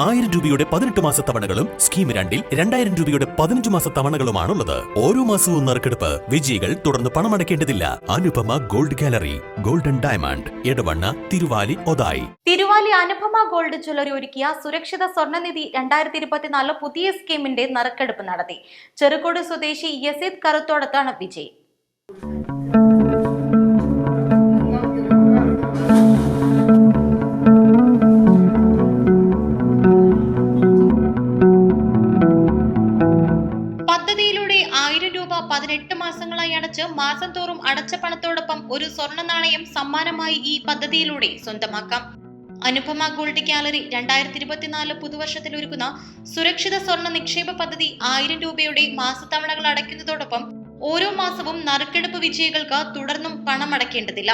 ആയിരം രൂപയുടെ പതിനെട്ട് മാസ തവണകളും സ്കീം രണ്ടിൽ രണ്ടായിരം രൂപയുടെ പതിനഞ്ച് മാസ തവണകളുമാണുള്ളത്. ഓരോ മാസവും നറുക്കെടുപ്പ് വിജയികൾ തുടർന്ന് പണമടയ്ക്കേണ്ടതില്ല. Anupama gold gallery golden diamond Edavanna Thiruvali Othayi. Thiruvali Anupama gold jewellery ഒരുക്കിയ സുരക്ഷിത സ്വർണനിധി രണ്ടായിരത്തി ഇരുപത്തിനാല് പുതിയ സ്കീമിന്റെ നറുക്കെടുപ്പ് നടത്തി. ചെറുകോട് സ്വദേശി യസീദ് കറുത്തോടത്താണ് വിജയ്. പതിനെട്ട് മാസങ്ങളായി അടച്ച് മാസം തോറും അടച്ച പണത്തോടൊപ്പം ഒരു സ്വർണ നാണയം സമ്മാനമായി ഈ പദ്ധതിയിലൂടെ സ്വന്തമാക്കാം. അനുപമ ഗോൾഡ് ഗാലറി രണ്ടായിരത്തി ഇരുപത്തിനാല് പുതുവർഷത്തിൽ ഒരുക്കുന്ന സുരക്ഷിത സ്വർണ നിക്ഷേപ പദ്ധതി ആയിരം രൂപയുടെ മാസത്തവണകൾ അടയ്ക്കുന്നതോടൊപ്പം ഓരോ മാസവും നറുക്കെടുപ്പ് വിജയികൾക്ക് തുടർന്നും പണം അടയ്ക്കേണ്ടതില്ല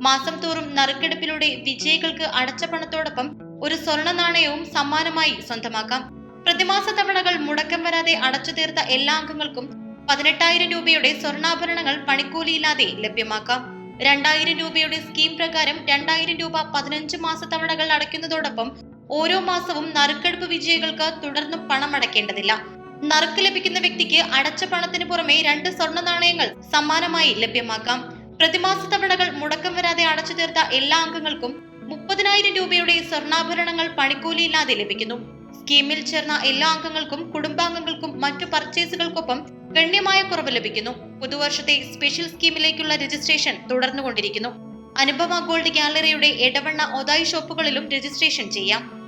മാസം തോറും നറുക്കെടുപ്പിലൂടെ വിജയികൾക്ക് അടച്ച പണത്തോടൊപ്പം ഒരു സ്വർണ നാണയവും സമ്മാനമായി സ്വന്തമാക്കാം. പ്രതിമാസ തവണകൾ മുടക്കം വരാതെ അടച്ചു തീർത്ത എല്ലാ അംഗങ്ങൾക്കും പതിനെട്ടായിരം രൂപയുടെ സ്വർണാഭരണങ്ങൾ പണിക്കൂലിയില്ലാതെ ലഭ്യമാക്കാം. രണ്ടായിരം രൂപയുടെ സ്കീം പ്രകാരം രണ്ടായിരം രൂപ പതിനഞ്ച് തവണകൾ അടയ്ക്കുന്നതോടൊപ്പം ഓരോ മാസവും നറുക്കെടുപ്പ് വിജയികൾക്ക് തുടർന്നും പണം അടയ്ക്കേണ്ടതില്ല നറുക്ക് ലഭിക്കുന്ന വ്യക്തിക്ക് അടച്ച പണത്തിന് പുറമെ രണ്ട് സ്വർണ നാണയങ്ങൾ സമ്മാനമായി ലഭ്യമാക്കാം. പ്രതിമാസ തവണകൾ മുടക്കം വരാതെ അടച്ചു തീർത്ത എല്ലാ അംഗങ്ങൾക്കും മുപ്പതിനായിരം രൂപയുടെ സ്വർണാഭരണങ്ങൾ പണിക്കൂലിയില്ലാതെ ലഭിക്കുന്നു. സ്കീമിൽ ചേർന്ന എല്ലാ അംഗങ്ങൾക്കും കുടുംബാംഗങ്ങൾക്കും മറ്റു പർച്ചേസുകൾക്കൊപ്പം ഗണ്യമായ കുറവ് ലഭിക്കുന്നു. പുതുവർഷത്തെ സ്പെഷ്യൽ സ്കീമിലേക്കുള്ള രജിസ്ട്രേഷൻ തുടർന്നുകൊണ്ടിരിക്കുന്നു. അനുപമ ഗോൾഡ് ഗാലറിയുടെ ഇടവണ്ണ ഒതായി ഷോപ്പുകളിലും രജിസ്ട്രേഷൻ ചെയ്യാം.